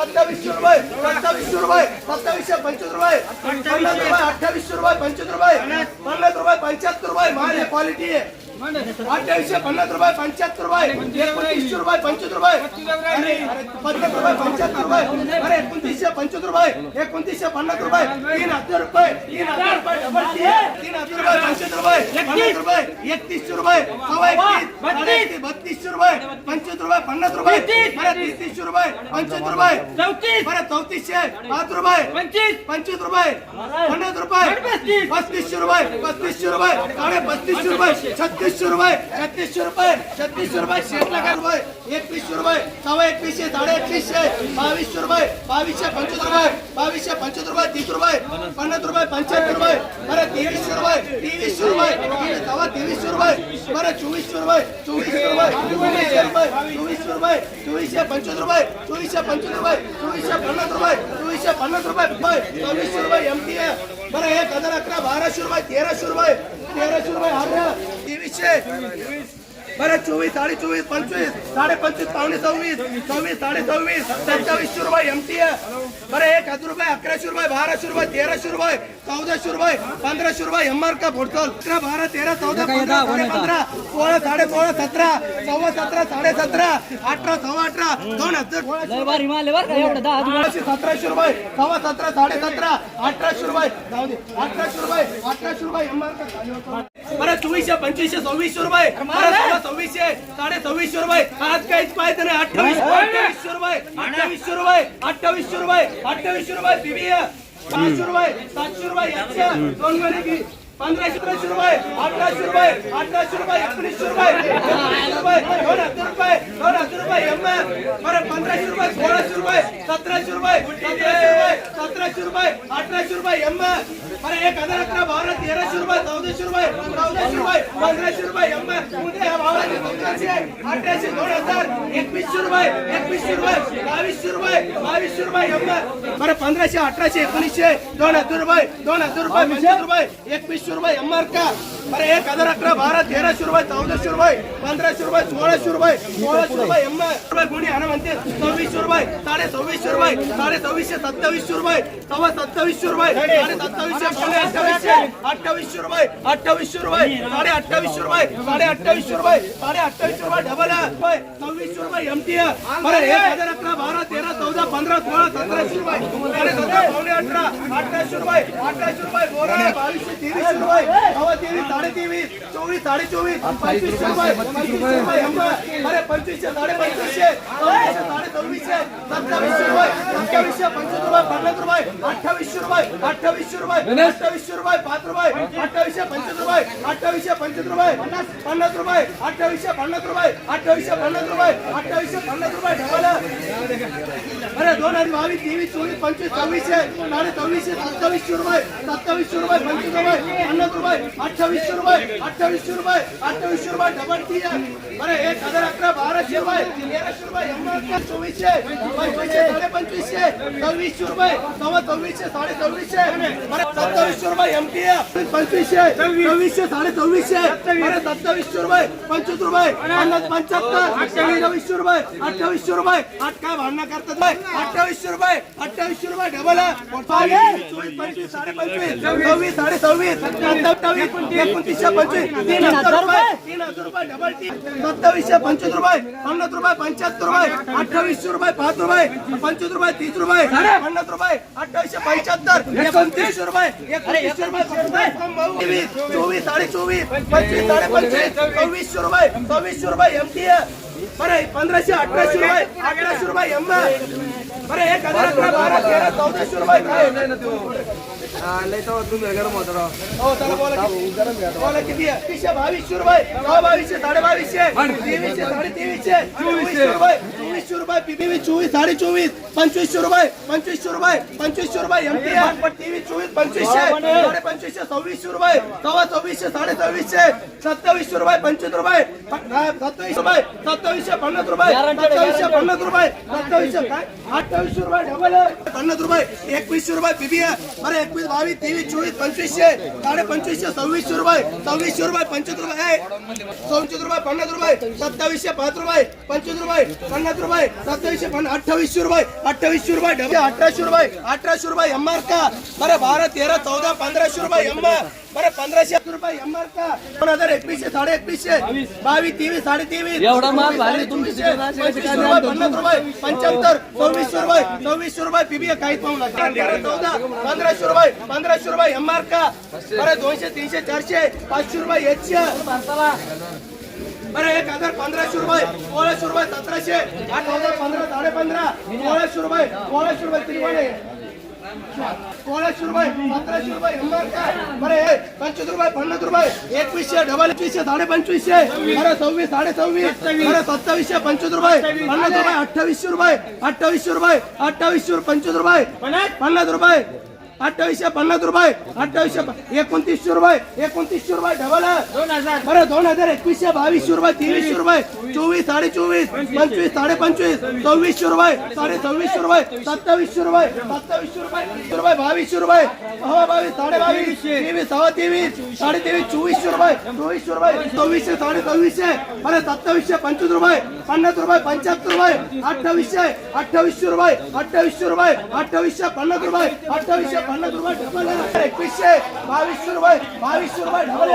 सत्तावीसशे रुपये सत्तावीसशे रुपये सत्तावीसशे पंचवीस रुपये पन्नास रुपये अठ्ठावीसशे रुपये पंचवीस रुपये पन्नास रुपये पंच्याहत्तर रुपये माल आहे क्वालिटी आहे. अठ्ठावीसशे पन्नास रुपये पंच्याहत्तर रुपये एकोणतीसशे रुपये पंचवीस रुपये. पन्नास रुपये पंच्याहत्तर रुपये. अरे एकोणतीसशे पंचवीस रुपये एकोणतीसशे पन्नास रुपये तीन हजार रुपये तीन हजार रुपये तीन तीन हजार रुपये पंचवीस रुपये पन्नास रुपये एकतीसशे रुपये सव्वा एकतीस, बत्तीसशे रुपये. पंचवीस रुपये पन्नास रुपये. बरं तीसशे रुपये. पंचवीस रुपये. चौतीस. बरं चौतीसशे. पाच रुपये. पंचवीस. पंचवीस रुपये. पन्नास रुपये. पस्तीसशे रुपये. पस्तीसशे रुपये. साडे पस्तीसशे रुपये. छत्तीसशे रुपये. छत्तीसशे रुपये. छत्तीसशे रुपये. शेठ लाख रुपये. एकवीसशे रुपये. सव्वा एकवीसशे. साडे एकवीसशे बावीसशे रुपये. बावीसशे पंचवीस रुपये. बावीसशे पंचवीस रुपये. तीस रुपये. पन्नास रुपये. पंच्याहत्तर रुपये. बरं तेवीसशे रुपये. तेवीसशे रुपये. सव्वा तेवीसशे रुपये. बरं चोवीसशे रुपये. चोवीसशे रुपये चोवीसशे रुपये चोवीसशे रुपये चोवीसशे पंचवीस रुपये चोवीसशे पंचवीस रुपये चोवीसशे पन्नास रुपये चोवीसशे पन्नास रुपये चोवीसशे रुपये एम टी ए बरं एक हजार अकरा बाराशे रुपये तेराशे रुपये तेराशे रुपये अठरा तेवीसशे बरं चोवीस साडे चोवीस पंचवीस साडे पंचवीस पावणे सव्वीस सव्वीस साडे सव्वीस सत्तावीसशे रुपये एम टी आहे बरं एक हजार रुपये अकराशे रुपये बाराशे रुपये तेराशे रुपये चौदाशे रुपये पंधराशे रुपये एम आर का फोडचल अकरा बारा तेरा चौदा पंधरा साडे पंधरा सोळा साडे सोळा सतरा सव्वा सतरा साडे सतरा अठरा सव्वा अठरा दोन हजार सतराशे रुपये सव्वा सतरा साडे सतरा अठराशे रुपये. जाऊ दे अठराशे रुपये अठराशे रुपये एम आर का बरं चोवीसशे पंचवीसशे सव्वीसशे रुपये. सोळा सव्वीसशे साडे सव्वीसशे रुपये. आज काहीच पाहिजे नाही अठ्ठावीस अठ्ठावीसशे रुपये अठ्ठावीसशे रुपये अठ्ठावीसशे रुपये अठ्ठावीसशे रुपये बीबी सहाशे रुपये सातशे रुपये एकशे दोन महिने की पंधराशे सतराशे रुपये अठराशे रुपये अठराशे रुपये एकोणीसशे रुपये रुपये दोन हजार रुपये दोन हजार रुपये एम बरं पंधराशे रुपये सोळाशे रुपये सतराशे रुपये सतराशे रुपये सतराशे रुपये अठराशे रुपये एम बरं एक हजार अकरा बारा तेराशे रुपये चौदाशे रुपये चौदाशे रुपये पंधराशे रुपये एम उद्या भावाचे पंधराशे अठराशे दोन हजार एकवीसशे रुपये एकवीसशे रुपये बावीसशे रुपये बावीसशे रुपये एम बरं पंधराशे अठराशे एकोणीसशे दोन हजार रुपये दोन हजार रुपये पंचवीस रुपये एकवीसशे रुपये एम आर का? बरं एक हजार अकरा बारा तेराशे रुपये चौदाशे रुपये पंधराशे रुपये सोळाशे रुपये सोळाशे रुपये एम रुपये कोणी आणा म्हणते सव्वीसशे रुपये साडे सव्वीसशे रुपये साडे सव्वीसशे सत्तावीसशे रुपये सव्वा सत्तावीसशे रुपये. साडे सत्तावीसशे अठ्ठावीसशे अठ्ठावीसशे रुपये. अठ्ठावीसशे रुपये. साडे अठ्ठावीसशे रुपये. साडे अठ्ठावीसशे रुपये. साडे अठ्ठावीसशे रुपये. डबल रुपये सव्वीसशे रुपये. एम टी बरं एक हजार अकरा बारा तेरा चौदा पंधरा सोळा सतराशे रुपये. साडे सतरा पावणे अठरा अठराशे रुपये. अठराशे रुपये. बोला बावीसशे तेवीसशे रुपये. सव्वा तेवीस साडे तेवीस चोवीस साडे चोवीस पंचवीसशे रुपये. पंचवीसशे रुपये. एम अरे पंचवीसशे साडे पंचवीसशे सव्वीसशे साडे सव्वीसशे सत्तावीसशे रुपये सत्तावीसशे पंचवीस रुपये पन्नास रुपये. अठ्ठावीसशे रुपये अठ्ठावीसशे रुपये अठ्ठावीसशे रुपये पाच रुपये अठ्ठावीसशे पंचवीस रुपये अठ्ठावीसशे पंचवीस रुपये पन्नास पन्नास रुपये अठ्ठावीसशे पन्नास रुपये अठ्ठावीसशे पन्नास रुपये अठ्ठावीसशे पन्नास रुपये ढवल अरे दोन हजार बावीस तेवीस चोवीस पंचवीस सव्वीसशे साडे सव्वीसशे सत्तावीसशे रुपये सत्तावीसशे रुपये पंचवीस रुपये पन्नास रुपये अठ्ठावीसशे रुपये अठ्ठावीसशे रुपये अठ्ठावीसशे रुपये डबल टी बरं एक हजार अकरा बाराशे रुपये तेराशे रुपये एम चोवीसशे पंचवीसशे साडे पंचवीसशे सव्वीसशे रुपये सव्वा सव्वीसशे साडे सव्वीसशे बरं सत्तावीसशे रुपये एम पंचवीसशे सव्वीसशे साडे सव्वीसशे सत्तावीसशे रुपये पंचवीस रुपये. पन्नास पंच्याहत्तर अठ्ठावीसशे रुपये अठ्ठावीसशे रुपये. आठ काय भांडणं करतात बाय? अठ्ठावीसशे रुपये अठ्ठावीसशे रुपये डबल चोवीस पंचवीस साडे पंचवीस सव्वीस साडे सव्वीस सत्तावीस एकोणतीसशे पंचवीस तीन हजार रुपये तीन हजार रुपये डबल टी. सत्तावीसशे पंचवीस रुपये पन्नास रुपये पंच्याहत्तर रुपये अठ्ठावीसशे रुपये पाच रुपये पंचवीस रुपये तीस रुपये पन्नास रुपये अठ्ठावीसशे पंच्याहत्तर एकोणतीसशे रुपये. एकोणतीसशे रुपये तेवीस चोवीस साडे चोवीस पंचवीस साडे पंचवीस सव्वीसशे रुपये सव्वीसशे रुपये एम टी बरं पंधराशे अठराशे रुपये अकराशे रुपये एम बरं एक हजार अकरा बारा तेरा चौदाशे रुपये काय हो चला बोला किती- बोला किती आहे तीनशे बावीसशे रुपये सहा बावीसशे साडे बावीसशे तेवीसशे साडे तेवीसशे चोवीसशे रुपये पीपीवी चोवीस साडे चोवीस पंचवीसशे रुपये पंचवीसशे रुपये पंचवीसशे रुपये एम टी तेवीस चोवीस पंचवीसशे साडे पंचवीसशे सव्वीसशे रुपये सव्वा सव्वीसशे साडे सव्वीसशे सत्तावीसशे रुपये पंचवीस रुपये सत्तावीस रुपये सत्तावीसशे पन्नास रुपये सत्तावीसशे पन्नास रुपये सत्तावीसशे काय? अठ्ठावीसशे रुपये डबल पन्नास रुपये एकवीसशे रुपये पीबी बरं एकवीस बावीस तेवीस चोवीस पंचवीसशे साडे पंचवीसशे सव्वीसशे रुपये सव्वीसशे रुपये पंचवीस रुपये सव्वीस रुपये पन्नास रुपये सत्तावीसशे पाच रुपये पंचवीस रुपये पन्नास रुपये रुपये सत्तावीसशे अठ्ठावीसशे रुपये अठ्ठावीसशे रुपये डबे अठराशे रुपये अठराशे रुपये एम आर का? बरं बारा तेरा चौदा पंधराशे रुपये एम आर बरं पंधराशे रुपये एम आर का? दोन हजार एकवीसशे साडे एकवीसशे बावीस तेवीस साडे तेवीस एवढा माल भारी तुमची पन्नास रुपये पंच्याहत्तर सव्वीसशे रुपये सव्वीसशे रुपये पीबीए काहीच पाहू नका. तेरा चौदा पंधराशे रुपये पंधराशे रुपये एम आर का? बरं दोनशे तीनशे चारशे पाचशे रुपये एकशे. बरं एक हजार पंधराशे रुपये सोळाशे रुपये सतराशे आठ हजार पंधरा साडे पंधरा सोळाशे रुपये सोळाशे रुपये त्रिवाणे सोळाशे रुपये सतराशे रुपये काय? बरं पंचवीस रुपये पन्नास रुपये एकवीसशे डबल एकवीसशे साडे पंचवीसशे बरं सव्वीस साडे सव्वीस बरं सत्तावीसशे पंचवीस रुपये पन्नास रुपये अठ्ठावीसशे रुपये अठ्ठावीसशे रुपये अठ्ठावीसशे रुपये पंचवीस रुपये पन्नास रुपये अठ्ठावीसशे पन्नास रुपये अठ्ठावीसशे एकोणतीसशे रुपये एकोणतीसशे रुपये डबल बरं दोन हजार एकवीसशे बावीसशे रुपये तेवीसशे रुपये चोवीस साडे चोवीस पंचवीस साडे पंचवीस सव्वीसशे रुपये साडे सव्वीसशे रुपये सत्तावीसशे रुपये सत्तावीसशे रुपये रुपये बावीसशे रुपये सहा बावीस साडे बावीस तेवीस सहा तेवीस साडे तेवीस चोवीसशे रुपये चोवीसशे रुपये सव्वीसशे साडे सव्वीसशे बरं सत्तावीसशे पंचवीस रुपये पन्नास रुपये पंच्याहत्तर रुपये अठ्ठावीसशे अठ्ठावीसशे रुपये अठ्ठावीसशे रुपये अठ्ठावीसशे पन्नास रुपये अठ्ठावीसशे पन्नास रुपये एकवीसशे बावीसशे रुपये बावीसशे रुपये डबल